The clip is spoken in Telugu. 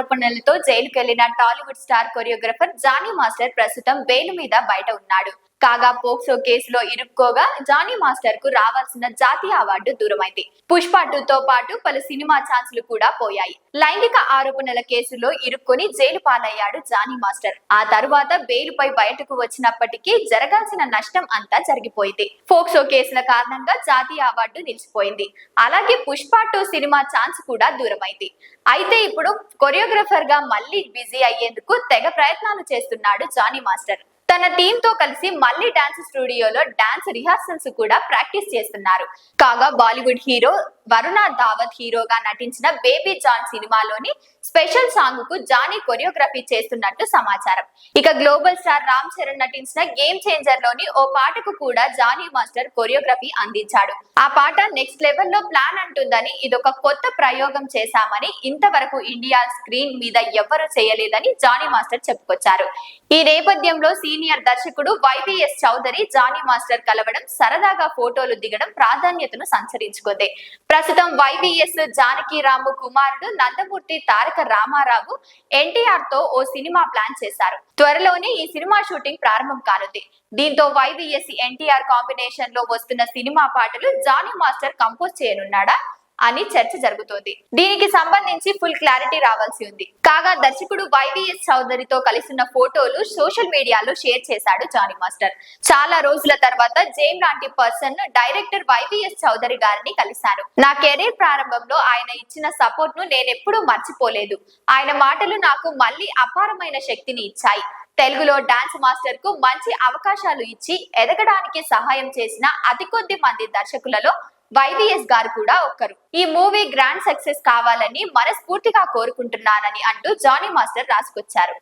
ఆరోపణలతో జైలుకెళ్ళిన Tollywood star choreographer Jani master ప్రస్తుతం బెయిల్ మీద బయట ఉన్నాడు. కాగా పోక్సో కేసులో ఇరుక్కోగా జానీ మాస్టర్కు రావాల్సిన జాతీయ అవార్డు దూరమైంది. పుష్ప టూ తో పాటు పలు సినిమా ఛాన్సులు కూడా పోయాయి. లైంగిక ఆరోపణల కేసులో ఇరుక్కొని జైలు పాలయ్యాడు జానీ మాస్టర్. ఆ తరువాత బెయిల్పై బయటకు వచ్చినప్పటికీ జరగాల్సిన నష్టం అంతా జరిగిపోయింది. ఫోక్సో కేసుల కారణంగా జాతీయ అవార్డు నిలిచిపోయింది. అలాగే పుష్ప టూ సినిమా ఛాన్స్ కూడా దూరమైంది. అయితే ఇప్పుడు కొరియోగ్రఫర్గా మళ్ళీ బిజీ అయ్యేందుకు తెగ ప్రయత్నాలు చేస్తున్నాడు జానీ మాస్టర్. తన టీమ్తో కలిసి మళ్ళీ డాన్స్ స్టూడియోలో డాన్స్ రిహార్సల్స్ కూడా ప్రాక్టీస్ చేస్తున్నారు. కాగా బాలీవుడ్ హీరో వరుణ ధావత్ హీరోగా నటించిన బేబీ జాన్ సినిమాలోని స్పెషల్ సాంగ్కు జానీ కొరియోగ్రఫీ చేస్తున్నట్టు సమాచారం. ఇక గ్లోబల్ స్టార్ రామ్ చరణ్ నటించిన గేమ్ చేంజర్లోని ఓ పాటకు కూడా జానీ మాస్టర్ కొరియోగ్రఫీ అందించాడు. ఆ పాట నెక్స్ట్ లెవెల్లో ప్లాన్ అంటుందని ఇదొక కొత్త ప్రయోగం చేశామని ఇంతవరకు ఇండియా స్క్రీన్ మీద ఎవ్వరూ చేయలేదని జానీ మాస్టర్ చెప్పుకొచ్చారు. ఈ నేపథ్యంలో సీనియర్ దర్శకుడు వైవిఎస్ చౌదరి జానీ మాస్టర్ కలవడం సరదాగా ఫోటోలు దిగడం ప్రాధాన్యతను సంచరించుకుంది. ప్రస్తుతం వైవిఎస్ జానకిరాము కుమారుడు నందమూర్తి తారక రామారావు ఎన్టీఆర్తో ఓ సినిమా ప్లాన్ చేశారు. త్వరలోనే ఈ సినిమా షూటింగ్ ప్రారంభం కానుంది. దీంతో వైవిఎస్ ఎన్టీఆర్ కాంబినేషన్లో వస్తున్న సినిమా పాటలు జానీ మాస్టర్ కంపోజ్ చేయనున్నాడా? అని చర్చ జరుగుతోంది. దీనికి సంబంధించి ఫుల్ క్లారిటీ రావాల్సి ఉంది. కాగా దర్శకుడు వైవిఎస్ చౌదరితో కలిసిన ఫోటోలు సోషల్ మీడియాలో షేర్ చేశాడు జానీ మాస్టర్. చాలా రోజుల తర్వాత జేమ్ లాంటి పర్సన్ డైరెక్టర్ వైవిఎస్ చౌదరి గారిని కలిశాను నా కెరీర్ ప్రారంభంలో ఆయన ఇచ్చిన సపోర్ట్ను నేనెప్పుడూ మర్చిపోలేదు. ఆయన మాటలు నాకు మళ్ళీ అపారమైన శక్తిని ఇచ్చాయి. తెలుగులో డాన్స్ మాస్టర్కు మంచి అవకాశాలు ఇచ్చి ఎదగడానికి సహాయం చేసిన అతి కొద్ది మంది దర్శకులలో వైవిఎస్ గారు కూడా ఒక్కరు. ఈ మూవీ గ్రాండ్ సక్సెస్ కావాలని మనస్ఫూర్తిగా కోరుకుంటున్నానని అంటూ జానీ మాస్టర్ రాసుకొచ్చారు.